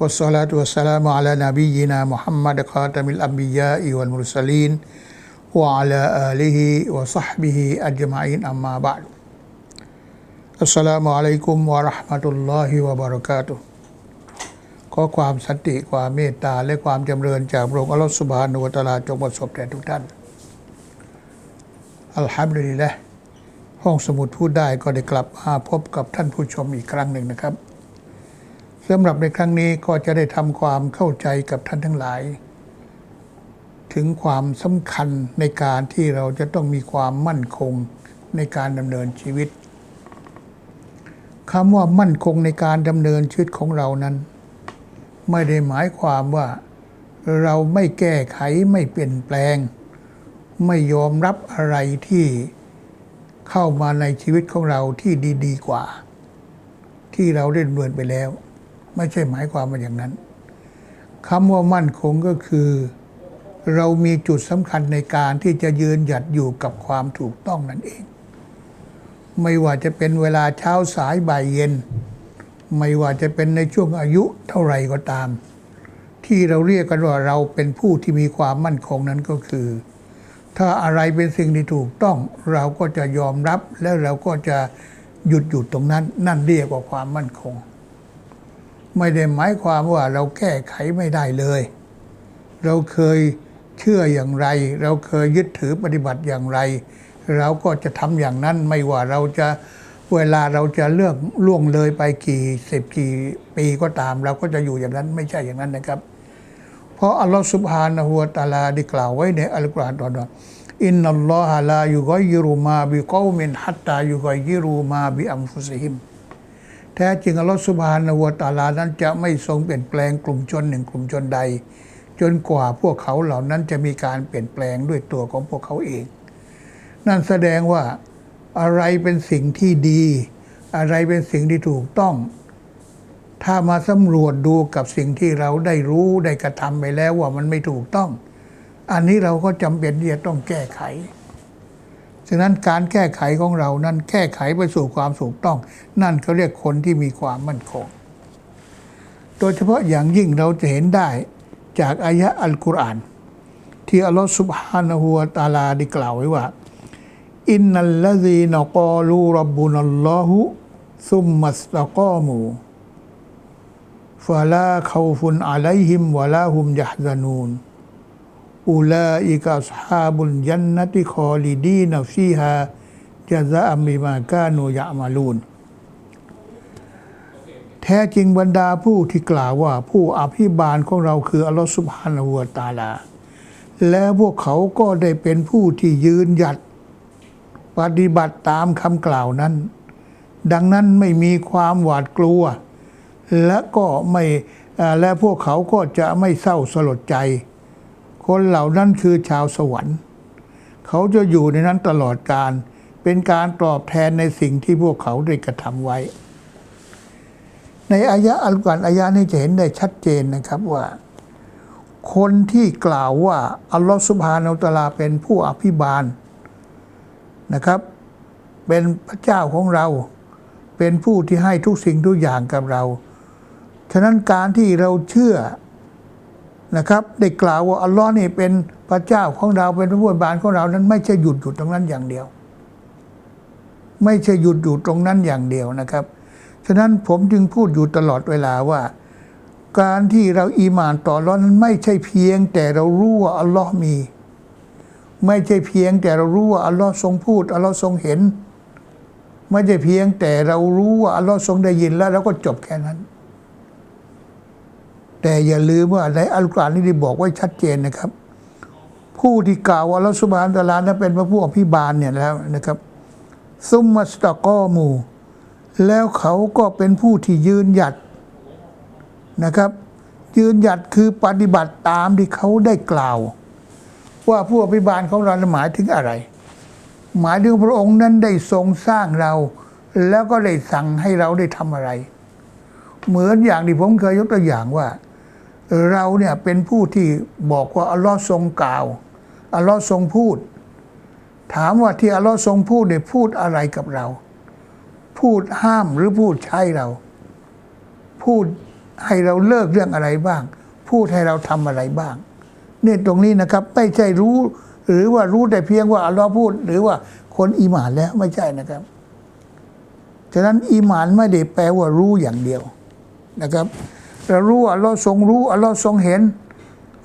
والصلاة والسلام على نبينا محمد خاتم الأنبياء والمرسلين وعلى آله وصحبه أجمعين أما بعد السلام عليكم ورحمة الله وبركاته ขอความสันติความเมตตา และความจำเริญจากพระองค์อัลลอฮฺสุบฮานุวะตะอาลาจงประสบแด่ทุกท่าน อัลฮัมดุลิลละห้องสมุดพูดได้ก็ได้กลับมาพบกับท่านผู้ชมอีกครั้งหนึ่งนะครับ สำหรับในครั้งนี้ก็จะได้ทำความเข้าใจกับท่านทั้งหลาย ถึงความสำคัญในการที่เราจะต้องมีความมั่นคงในการดำเนินชีวิตคำว่ามั่นคงในการดำเนินชีวิตของเรานั้น ไม่ได้หมายความว่าเราไม่แก้ไขไม่เปลี่ยนแปลง ไม่ยอมรับอะไรที่เข้ามาในชีวิตของเราที่ดี ๆ กว่า ที่เราได้ดำเนินไปแล้ว ไม่ใช่หมายความว่าอย่างนั้นคำว่ามั่นคงก็คือ เรามีจุดสำคัญในการที่จะยืนหยัดอยู่กับความถูกต้องนั่นเอง ไม่ว่าจะเป็นเวลาเช้าสายบ่ายเย็น ไม่ว่าจะเป็นในช่วงอายุเท่าไหร่ก็ตาม ที่เราเรียกกันว่าเราเป็นผู้ที่มีความมั่นคงนั้นก็คือ ถ้าอะไรเป็นสิ่งที่ถูกต้องเราก็จะยอมรับและเราก็จะหยุดหยุดตรงนั้น นั่นเรียกว่าความมั่นคง ไม่ได้หมายความว่าเราแก้ไขไม่ได้เลย เราเคยเชื่ออย่างไร เราเคยยึดถือปฏิบัติอย่างไร เราก็จะทำอย่างนั้นไม่ว่าเราจะเวลาเราจะเลือกล่วงเลยไปกี่สิบกี่ปีก็ตาม เราก็จะอยู่อย่างนั้นไม่ใช่อย่างนั้นนะครับ เพราะอัลลอฮฺสุบฮานะฮูวะตาลาได้กล่าวไว้ในอัลกุรอานตอนว่าอินนัลลอฮะลายุกอยิรุมาบิกอมินฮัตตายุกอยิรุมาบิอัมฟุซิฮิม แท้จริงอัลลอฮฺสุบฮานะฮูวตาลานั้นจะไม่ทรงเปลี่ยนแปลงกลุ่มชนหนึ่งกลุ่มชนใด จนกว่าพวกเขาเหล่านั้นจะมีการเปลี่ยนแปลงด้วยตัวของพวกเขาเอง นั่นแสดงว่าอะไรเป็นสิ่งที่ดี อะไรเป็นสิ่งที่ถูกต้อง ถ้ามาสำรวจดูกับสิ่งที่เราได้รู้ได้กระทำไปแล้วว่ามันไม่ถูกต้อง อันนี้เราก็จำเป็นที่จะต้องแก้ไข ฉะนั้นการแก้ไขของเรานั้นแก้ไขไปสู่ความถูกต้อง นั่นเขาเรียกคนที่มีความมั่นคง โดยเฉพาะอย่างยิ่งเราจะเห็นได้จากอายะอัลกุรอานที่อัลลอฮฺสุบฮานะฮูวะตาลาได้กล่าวไว้ว่า อินนัลลซีนกอลูรับบุนัลลอฮุซุมมัสตะกอมูฟาลาเขาฟุนอะลัยฮิมวะลาฮุมยะฮซานูน อุลาอิกะอัศฮาบุลยันนติคอลิดีนฟีฮาจะซะอัมบิมากานูยะมาลูน แท้จริงบรรดาผู้ที่กล่าวว่าผู้อภิบาลของเราคืออัลลอฮฺสุบฮานะฮูวตาลา และพวกเขาก็ได้เป็นผู้ที่ยืนหยัด ปฏิบัติตามคำกล่าวนั้น ดังนั้นไม่มีความหวาดกลัว และก็ไม่และพวกเขาก็จะไม่เศร้าสลดใจ คนเหล่านั้นคือชาวสวรรค์ เขาจะอยู่ในนั้นตลอดการ เป็นการตอบแทนในสิ่งที่พวกเขาได้กระทำไว้ ในอายะอัลกุรอานอายะนี้จะเห็นได้ชัดเจนนะครับว่า คนที่กล่าวว่าอัลลอฮฺสุบฮานาอัลตลาเป็นผู้อภิบาลนะครับ เป็นพระเจ้าของเรา เป็นผู้ที่ให้ทุกสิ่งทุกอย่างกับเรา ฉะนั้นการที่เราเชื่อ นะครับ ได้กล่าวว่าอัลลอฮ์นี่เป็นพระเจ้าของเราเป็นผู้อภิบาลของเรานั้น ไม่ใช่หยุดอยู่ตรงนั้นอย่างเดียว ไม่ใช่หยุดอยู่ตรงนั้นอย่างเดียวนะครับฉะนั้นผมจึงพูดอยู่ตลอดเวลาว่า การที่เราอีหมานต่ออัลลอฮ์นั้นไม่ใช่เพียง แต่เรารู้ว่าอัลลอฮ์มี ไม่ใช่เพียงแต่เรารู้ว่าอัลลอฮ์ทรงพูดอัลลอฮ์ทรงเห็น ไม่ใช่เพียงแต่เรารู้ว่าอัลลอฮ์ทรงได้ยินแล้วเราก็จบแค่นั้น แต่อย่าลืมว่าในอัลกุรอานนี่ได้บอกไว้ชัดเจนนะครับ ผู้ที่กล่าวว่าอัลอสุบานตะลานั้นเป็นพระผู้อภิบาลเนี่ยแล้วนะครับซุมมัสตะกอมูแล้วเขาก็เป็นผู้ที่ยืนหยัดนะครับ ยืนหยัดคือปฏิบัติตามที่เขาได้กล่าว ว่าผู้อภิบาลของเราหมายถึงอะไร หมายถึงพระองค์นั้นได้ทรงสร้างเรา แล้วก็ได้สั่งให้เราได้ทำอะไร เหมือนอย่างที่ผมเคยยกตัวอย่างว่า เราเนี่ยเป็นผู้ที่บอกว่าอัลลอฮ์ทรงกล่าวอัลลอฮ์ทรงพูด ถามว่าที่อัลลอฮ์ทรงพูดเนี่ยพูดอะไรกับเรา พูดห้ามหรือพูดใช่เรา พูดให้เราเลิกเรื่องอะไรบ้าง พูดให้เราทำอะไรบ้าง เนี่ยตรงนี้นะครับไม่ใช่รู้ หรือว่ารู้แต่เพียงว่าอัลลอฮ์พูด หรือว่าคนอีหมานแล้วไม่ใช่นะครับฉะนั้นอีหมานไม่ได้แปลว่ารู้อย่างเดียวนะครับ เรารู้อัลลอฮ์ทรงรู้อัลลอฮ์ทรงเห็น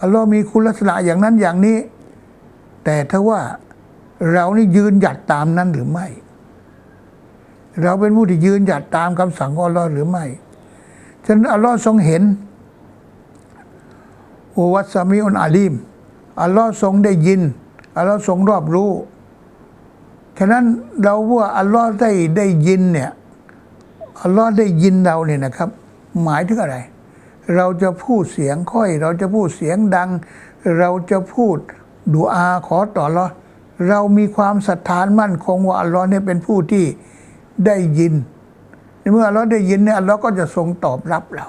อัลลอฮ์มีคุณลักษณะอย่างนั้นอย่างนี้ แต่ถ้าว่าเรานี่ยืนหยัดตามนั้นหรือไม่ เราเป็นผู้ที่ยืนหยัดตามคำสั่งของอัลลอฮ์หรือไม่ฉะนั้นอัลลอฮ์ทรงเห็นโอวัตสามิอุนอาลีมอัลลอฮ์ทรงได้ยินอัลลอฮ์ทรงรอบรู้ฉะนั้นเราว่าอัลลอฮ์ได้ได้ยินเนี่ยอัลลอฮ์ได้ยินเราเนี่ยนะครับ หมายถึงอะไร เราจะพูดเสียงค่อย เราจะพูดเสียงดัง เราจะพูดดูอาขอต่ออัลอเรามีความศรัทธานมั่นคงว่าอัลลอฮ์เนี่ยเป็นผู้ที่ได้ยิน เมื่ออัลลอฮ์ได้ยินเนี่ยอัลลอฮ์ก็จะทรงตอบรับเรา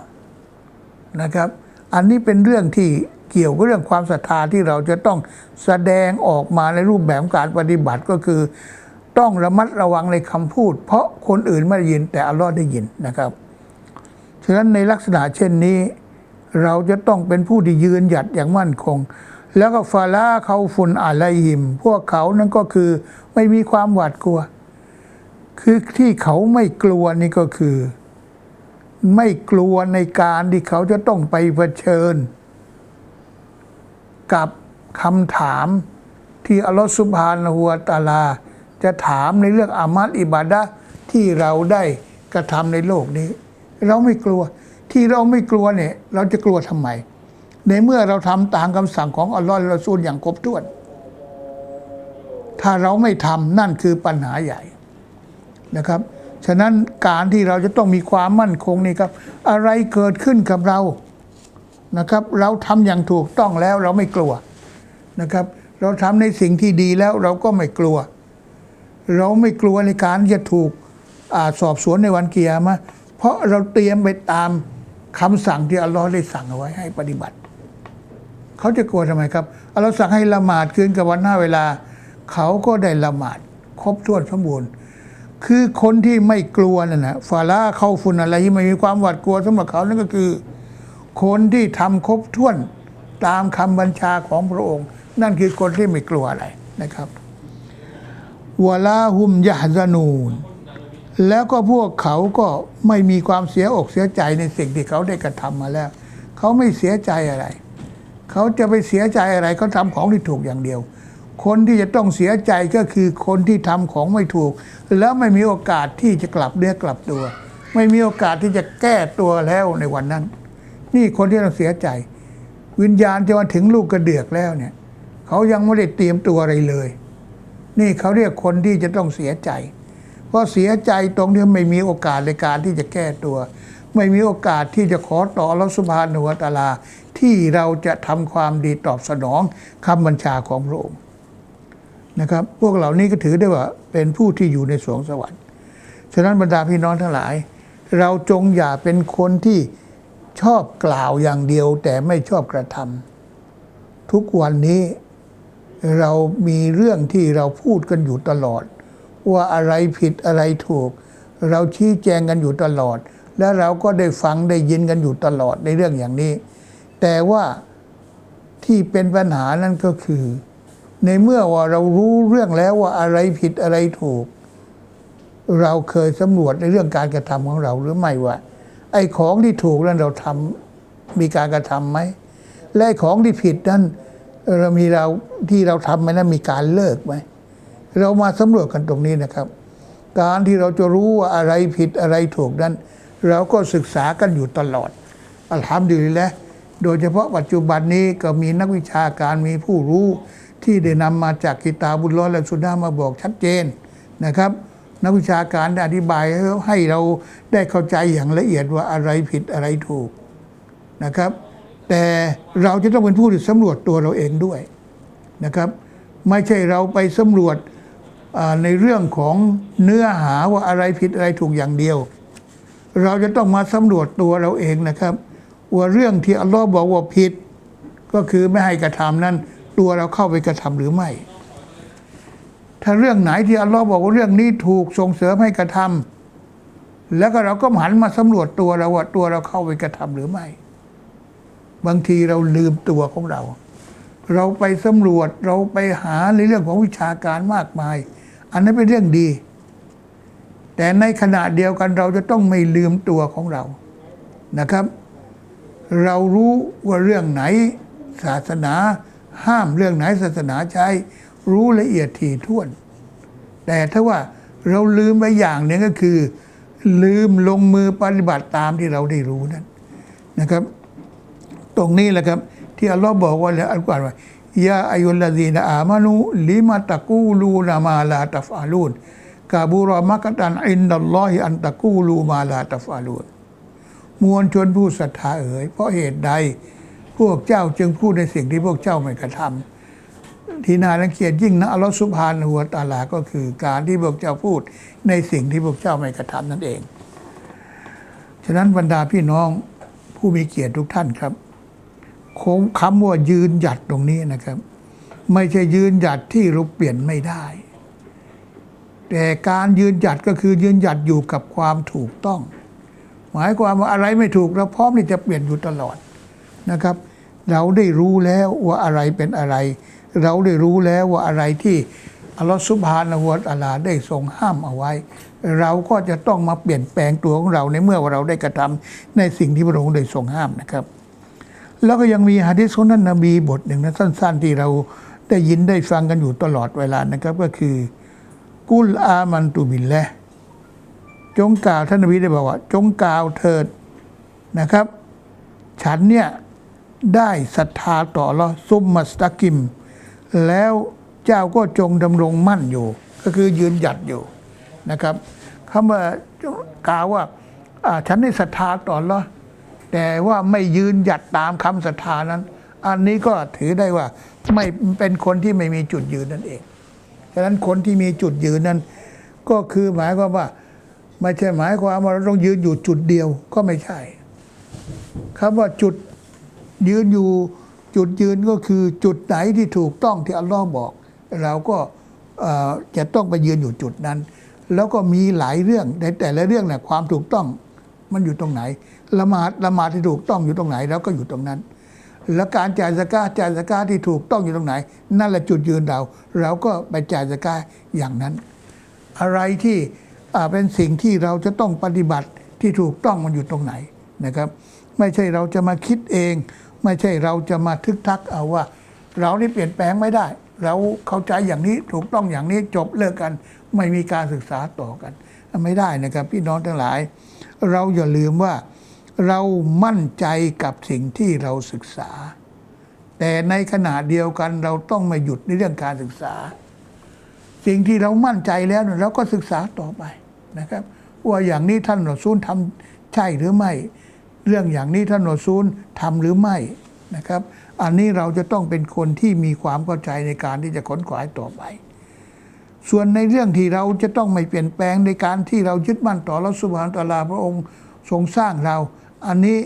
นะครับ อันนี้เป็นเรื่องที่เกี่ยวกับเรื่องความศรัทธาที่เราจะต้องแสดงออกมาในรูปแบบการปฏิบัติก็คือ ต้องระมัดระวังในคำพูด เพราะคนอื่นไม่ได้ยินแต่อัลลอฮ์ได้ยินนะครับ ฉะนั้นในลักษณะเช่นนี้ เราจะต้องเป็นผู้ที่ยืนหยัดอย่างมั่นคง แล้วก็ฟาลาเขาฟุนอะไรหิม พวกเขานั้นก็คือไม่มีความหวาดกลัว คือที่เขาไม่กลัวนี่ก็คือ ไม่กลัวในการที่เขาจะต้องไปเผชิญ กับคำถามที่อัลลอฮฺสุบฮานะฮูวตะอาลา จะถามในเรื่องอามัลอิบาดะที่เราได้กระทำในโลกนี้ เราไม่กลัว ที่เราไม่กลัวเนี่ย เราจะกลัวทำไม ในเมื่อเราทำตามคำสั่งของอัลลอฮฺและรอซูลอย่างครบถ้วน ถ้าเราไม่ทำนั่นคือปัญหาใหญ่นะครับ ฉะนั้นการที่เราจะต้องมีความมั่นคงนี่ครับ อะไรเกิดขึ้นกับเรานะครับ เราทำอย่างถูกต้องแล้วเราไม่กลัวนะครับ เราทำในสิ่งที่ดีแล้วเราก็ไม่กลัว เราไม่กลัวในการจะถูกอสอบสวนในวันเกียร์มะ เพราะเราเตรียมไปตามคำสั่งที่อัลลอฮ์ได้สั่งเอาไว้ให้ปฏิบัติ เขาจะกลัวทำไมครับอัลลอฮ์สั่งให้ละหมาดคืนกับวันหน้าเวลา เขาก็ได้ละหมาด ครบถ้วนสมบูรณ์ คือคนที่ไม่กลัวนั่นนะฟาลาเข้าฟุนอะไรที่ไม่มีความหวาดกลัวสำหรับเขานั่นก็คือ คนที่ทำครบถ้วนตามคำบัญชาของพระองค์ นั่นคือคนที่ไม่กลัวอะไรนะครับวลาหุมยะฮซานูน แล้วก็พวกเขาก็ไม่มีความเสียอกเสียใจในสิ่งที่เขาได้กระทำมาแล้ว เขาไม่เสียใจอะไร เขาจะไปเสียใจอะไรเขาทำของที่ถูกอย่างเดียว คนที่จะต้องเสียใจก็คือคนที่ทำของไม่ถูก แล้วไม่มีโอกาสที่จะกลับเนื้อกลับตัว ไม่มีโอกาสที่จะแก้ตัวแล้วในวันนั้น นี่คนที่ต้องเสียใจ วิญญาณจะมาถึงลูกกระเดือกแล้วเนี่ย เขายังไม่ได้เตรียมตัวอะไรเลย นี่เขาเรียกคนที่จะต้องเสียใจ เพราะเสียใจตรงที่ไม่มีโอกาสในการที่จะแก้ตัว ไม่มีโอกาสที่จะขอต่ออัสุบฮานุวตาลา ที่เราจะทำความดีตอบสนองคำบัญชาของพระองค์นะครับ พวกเหล่านี้ก็ถือได้ว่าเป็นผู้ที่อยู่ในสวงสวรรค์ฉะนั้นบรรดาพี่น้องทั้งหลาย เราจงอย่าเป็นคนที่ชอบกล่าวอย่างเดียวแต่ไม่ชอบกระทำทุกวันนี้เรามีเรื่องที่เราพูดกันอยู่ตลอด ว่าอะไรผิดอะไรถูก เราชี้แจงกันอยู่ตลอด และเราก็ได้ฟังได้ยินกันอยู่ตลอดในเรื่องอย่างนี้ แต่ว่าที่เป็นปัญหานั่นก็คือ ในเมื่อว่าเรารู้เรื่องแล้วว่าอะไรผิดอะไรถูก เราเคยสำรวจในเรื่องการกระทำของเราหรือไม่ว่า ไอ้ของที่ถูกนั้นเราทำมีการกระทำไหมและของที่ผิดนั้นเรามีเราที่เราทำไปนั้นมีการเลิกไหม เรามาสำรวจกันตรงนี้นะครับ การที่เราจะรู้ว่าอะไรผิดอะไรถูกนั้น เราก็ศึกษากันอยู่ตลอด อัลฮัมดุลิลละโดยเฉพาะปัจจุบันนี้ก็มีนักวิชาการมีผู้รู้ที่ได้นำมาจากกิตาบุลลอฮ์และสุนนะมาบอกชัดเจนนะครับ นักวิชาการได้อธิบายให้เราได้เข้าใจอย่างละเอียดว่าอะไรผิดอะไรถูกนะครับ แต่เราจะต้องเป็นผู้ที่สำรวจตัวเราเองด้วยนะครับ ไม่ใช่เราไปสำรวจ ในเรื่องของเนื้อหาว่าอะไรผิดอะไรถูกอย่างเดียว เราจะต้องมาสำรวจตัวเราเองนะครับ ว่าเรื่องที่อัลลอฮ์บอกว่าผิด ก็คือไม่ให้กระทำนั้น ตัวเราเข้าไปกระทำหรือไม่ ถ้าเรื่องไหนที่อัลลอฮ์บอกว่าเรื่องนี้ถูกส่งเสริมให้กระทำแล้วก็เราก็หันมาสำรวจตัวเราว่าตัวเราเข้าไปกระทำหรือไม่ บางทีเราลืมตัวของเราเราไปสำรวจเราไปหาในเรื่องของวิชาการมากมาย อันนั้นเป็นเรื่องดี แต่ในขณะเดียวกันเราจะต้องไม่ลืมตัวของเรานะครับ เรารู้ว่าเรื่องไหนศาสนาห้ามเรื่องไหนศาสนาใช้รู้ละเอียดถี่ถ้วน แต่ถ้าว่าเราลืมไปอย่างหนึ่งก็คือ ลืมลงมือปฏิบัติตามที่เราได้รู้นั้นนะครับ ตรงนี้แหละครับ ที่อัลลอฮ์บอกว่าในอัลกุรอานว่า บูรอมักตันอินดัลลอฮิอันตะกูลูมาลาตัฟอาลูนมวลชนผู้ศรัทธาเอ๋ยเพราะเหตุใด พวกเจ้าจึงพูดในสิ่งที่พวกเจ้าไม่กระทำที่น่ารังเกียจยิ่งนะอัลลอฮฺสุบฮานะฮูวตาลาก็คือการที่พวกเจ้าพูดในสิ่งที่พวกเจ้าไม่กระทำนั่นเอง ฉะนั้นบรรดาพี่น้องผู้มีเกียรติทุกท่านครับ คงคำว่ายืนหยัดตรงนี้นะครับ ไม่ใช่ยืนหยัดที่เราเปลี่ยนไม่ได้ แต่การยืนหยัดก็คือยืนหยัดอยู่กับความถูกต้อง หมายความว่าอะไรไม่ถูกเราพร้อมที่จะเปลี่ยนอยู่ตลอดนะครับ เราได้รู้แล้วว่าอะไรเป็นอะไร เราได้รู้แล้วว่าอะไรที่อัลลอฮฺซุบฮานะฮูวะตอาลาได้ทรงห้ามเอาไว้ เราก็จะต้องมาเปลี่ยนแปลงตัวของเราในเมื่อว่าเราได้กระทำในสิ่งที่พระองค์ได้ทรงห้ามนะครับ แล้วก็ยังมีฮะดิษของท่านนบีบทหนึ่งนะสั้น ๆ ที่เราได้ยินได้ฟังกันอยู่ตลอดเวลานะครับ ก็คือ กุลอามันตุบิลละจงกล่าวท่านนบีได้บอกว่า จงกล่าวเถิดนะครับ ฉันเนี่ยได้ศรัทธาต่อลอซุมมัสตะกิม แล้วเจ้าก็จงดำรงมั่นอยู่ ก็คือยืนหยัดอยู่นะครับคำว่ากล่าวว่าฉันได้ศรัทธาต่อลอ แต่ว่าไม่ยืนหยัดตามคำศรัทธานั้น อันนี้ก็ถือได้ว่าไม่เป็นคนที่ไม่มีจุดยืนนั่นเองฉะนั้นคนที่มีจุดยืนนั้น ก็คือหมายความว่าไม่ใช่หมายความว่าเราต้องยืนอยู่จุดเดียวก็ไม่ใช่คำว่าจุดยืนอยู่จุดยืนก็คือจุดไหนที่ถูกต้องที่อัลลอฮ์บอก เราก็จะต้องไปยืนอยู่จุดนั้น แล้วก็มีหลายเรื่องในแต่ละเรื่องเนี่ยความถูกต้องมันอยู่ตรงไหน ละหมาดละหมาดที่ถูกต้องอยู่ตรงไหนแล้วก็อยู่ตรงนั้น แล้วการจ่ายสกาจ่ายสกาที่ถูกต้องอยู่ตรงไหน นั่นแหละจุดยืนเราเราก็ไปจ่ายสกาอย่างนั้น อะไรที่เป็นสิ่งที่เราจะต้องปฏิบัติที่ถูกต้องมันอยู่ตรงไหนนะครับ ไม่ใช่เราจะมาคิดเอง ไม่ใช่เราจะมาทึกทักเอาว่า เรานี่เปลี่ยนแปลงไม่ได้ เราเข้าใจอย่างนี้ถูกต้องอย่างนี้จบเลิกกัน ไม่มีการศึกษาต่อกัน ไม่ได้นะครับ พี่น้องทั้งหลาย เราอย่าลืมว่า เรามั่นใจกับสิ่งที่เราศึกษา แต่ในขณะเดียวกันเราต้องไม่หยุดในเรื่องการศึกษา สิ่งที่เรามั่นใจแล้วเราก็ศึกษาต่อไปนะครับ ว่าอย่างนี้ท่านรอซูลทำใช่หรือไม่ เรื่องอย่างนี้ท่านรอซูลทำหรือไม่นะครับ อันนี้เราจะต้องเป็นคนที่มีความเข้าใจในการที่จะขนขวายต่อไปส่วนในเรื่องที่เราจะต้องไม่เปลี่ยนแปลงในการที่เรายึดมั่นต่อรัสุบานตะลาพระองค์ทรงสร้างเรา อันนี้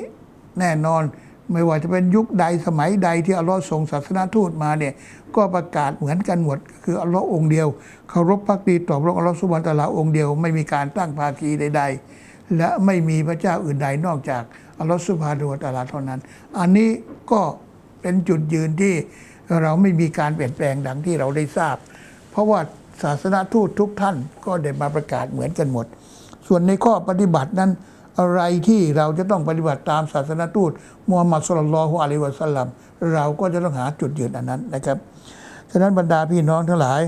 แน่นอนไม่ว่าจะเป็นยุคใดสมัยใดที่อัลลอฮ์ส่งศาสนาทูตมาเนี่ยก็ประกาศเหมือนกันหมดคืออัลลอฮ์องค์เดียวเคารพพักดีต่อพระองค์อัลลอฮ์สุบานตะลาองค์เดียว ไม่มีการตั้งภาคีใด ๆ และไม่มีพระเจ้าอื่นใดนอกจากอัลลอฮ์สุบานุวตะลาเท่านั้น อันนี้ก็เป็นจุดยืนที่เราไม่มีการเปลี่ยนแปลงดังที่เราได้ทราบ เพราะว่าศาสนาทูตทุกท่านก็ได้มาประกาศเหมือนกันหมด ส่วนในข้อปฏิบัตินั้น อะไรที่เราจะต้องปฏิบัติตามศาสนาทูตมูฮัมมัดสุลลัลฮุอะลัยวะสัลลัมเราก็จะต้องหาจุดยืนอันนั้นนะครับฉะนั้นบรรดาพี่น้องทั้งหลาย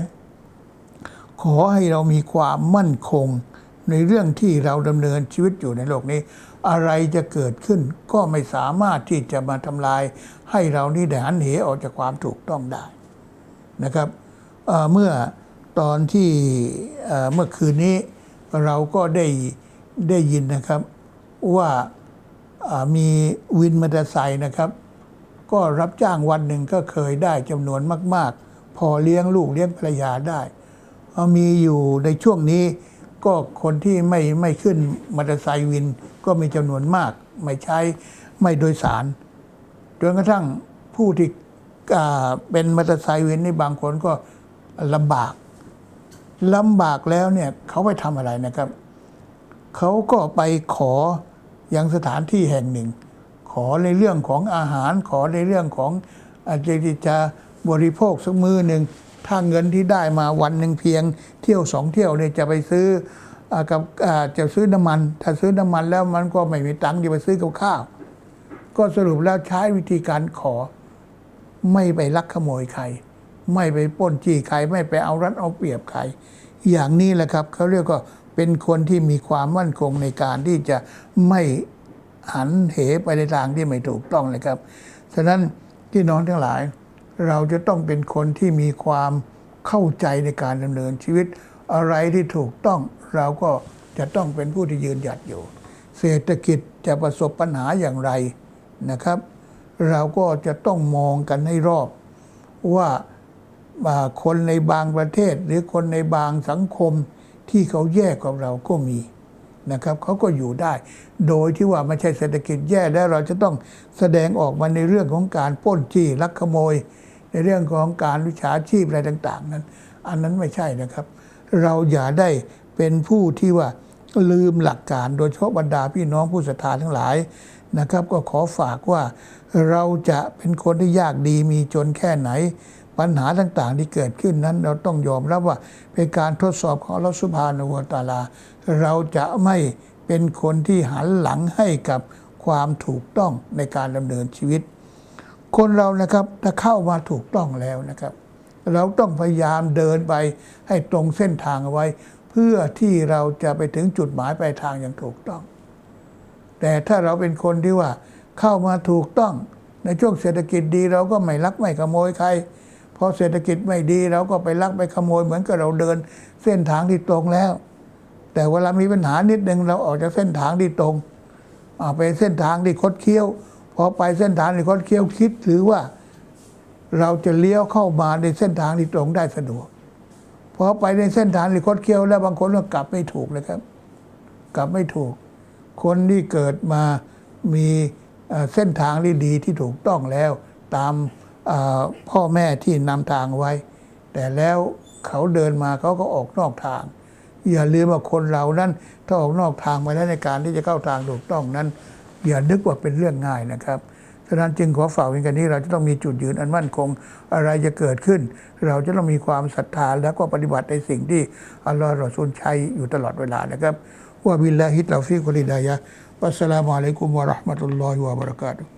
ขอให้เรามีความมั่นคงในเรื่องที่เราดำเนินชีวิตอยู่ในโลกนี้ อะไรจะเกิดขึ้นก็ไม่สามารถที่จะมาทำลาย ให้เรานี่ได้หันเหออกจากความถูกต้องได้นะครับเเมื่อตอนที่เมื่อคืนนี้เราก็ได้ได้ยินนะครับ ว่ามีวินมอเตอร์ไซค์นะครับ ก็รับจ้างวันหนึ่งก็เคยได้จำนวนมาก ๆ พอเลี้ยงลูกเลี้ยงภรรยาได้เอามีอยู่ในช่วงนี้ก็คนที่ไม่ไม่ขึ้นมอเตอร์ไซค์วินก็มีจำนวนมาก ไม่ใช้ไม่โดยสารจนกระทั่งผู้ที่เป็นมอเตอร์ไซค์วินนี่บางคนก็ลำบากลำบากแล้วเนี่ยเขาไปทำอะไรนะครับ เขาก็ไปขอยังสถานที่แห่งหนึ่ง ขอในเรื่องของอาหาร ขอในเรื่องของอาจจะจะบริโภคสักมือหนึ่งถ้าเงินที่ได้มาวันหนึ่งเพียง เที่ยวสองเที่ยวเนี่ยจะไปซื้ออากับจะซื้อน้ำมัน ถ้าซื้อน้ำมันแล้วมันก็ไม่มีตังค์จะไปซื้อกับข้าว ก็สรุปแล้วใช้วิธีการขอ ไม่ไปลักขโมยใคร ไม่ไปป้นจี้ใคร ไม่ไปเอารัดเอาเปรียบใคร อย่างนี้แหละครับเขาเรียกว่า เป็นคนที่มีความมั่นคงในการที่จะไม่หันเหไปในทางที่ไม่ถูกต้องเลยครับ ฉะนั้นที่น้องทั้งหลาย เราจะต้องเป็นคนที่มีความเข้าใจในการดำเนินชีวิต อะไรที่ถูกต้องเราก็จะต้องเป็นผู้ที่ยืนหยัดอยู่ เศรษฐกิจจะประสบปัญหาอย่างไรนะครับ เราก็จะต้องมองกันให้รอบว่าคนในบางประเทศหรือคนในบางสังคม ที่เขาแย่กว่าเราก็มีนะครับเขาก็อยู่ได้ โดยที่ว่าไม่ใช่เศรษฐกิจแย่แล้วเราจะต้องแสดงออกมาในเรื่องของการปล้นจี้ลักขโมย ในเรื่องของการวิชาชีพอะไรต่าง ๆ นั้น อันนั้นไม่ใช่นะครับ เราอย่าได้เป็นผู้ที่ว่าลืมหลักการโดยเฉพาะบรรดาพี่น้องผู้ศรัทธาทั้งหลายนะครับ ก็ขอฝากว่าเราจะเป็นคนที่ยากดีมีจนแค่ไหน ปัญหาต่างๆ ที่เกิดขึ้นนั้นเราต้องยอมรับว่าเป็นการทดสอบของอัสุบฮานุวตาลา เราจะไม่เป็นคนที่หันหลังให้กับความถูกต้องในการดำเนินชีวิต คนเรานะครับถ้าเข้ามาถูกต้องแล้วนะครับ เราต้องพยายามเดินไปให้ตรงเส้นทางเอาไว้ เพื่อที่เราจะไปถึงจุดหมายปลายทางอย่างถูกต้อง แต่ถ้าเราเป็นคนที่ว่าเข้ามาถูกต้องในช่วงเศรษฐกิจดีเราก็ไม่ลักไม่ขโมยใคร พอเศรษฐกิจไม่ดีเราก็ไปลักไปขโมยเหมือนกับเราเดิน เส้นทางที่ตรงแล้ว แต่เวลามีปัญหานิดนึงเราออกจากเส้นทางที่ตรงอ่าไปเส้นทางที่คดเคี้ยวพอไปเส้นทางที่คดเคี้ยวคิดถือว่า เราจะเลี้ยวเข้ามาในเส้นทางที่ตรงได้สะดวกพอไปในเส้นทางที่คดเคี้ยวแล้วบางคนก็กลับไม่ถูกเลยครับ กลับไม่ถูก คนที่เกิดมามีเส้นทางที่ดีที่ถูกต้องแล้วตาม พ่อแม่ที่นำทางไว้ แต่แล้วเขาเดินมาเขาก็ออกนอกทาง อย่าลืมว่าคนเรานั้นถ้าออกนอกทางไปแล้วในการที่จะเข้าทางถูกต้องนั้น อย่านึกว่าเป็นเรื่องง่ายนะครับฉะนั้นจึงขอฝากเพียงแค่นี้เราจะต้องมีจุดยืนอันมั่นคงอะไรจะเกิดขึ้น เราจะต้องมีความศรัทธาแล้วก็ปฏิบัติในสิ่งที่อัลลอฮฺรอซูลใช้อยู่ตลอดเวลานะครับว่าบิลลาฮิตลาฟิกุลิดายะวัสสลามุอะลัยกุมวะราะห์มะตุลลอฮิวะบะเราะกาตุฮ์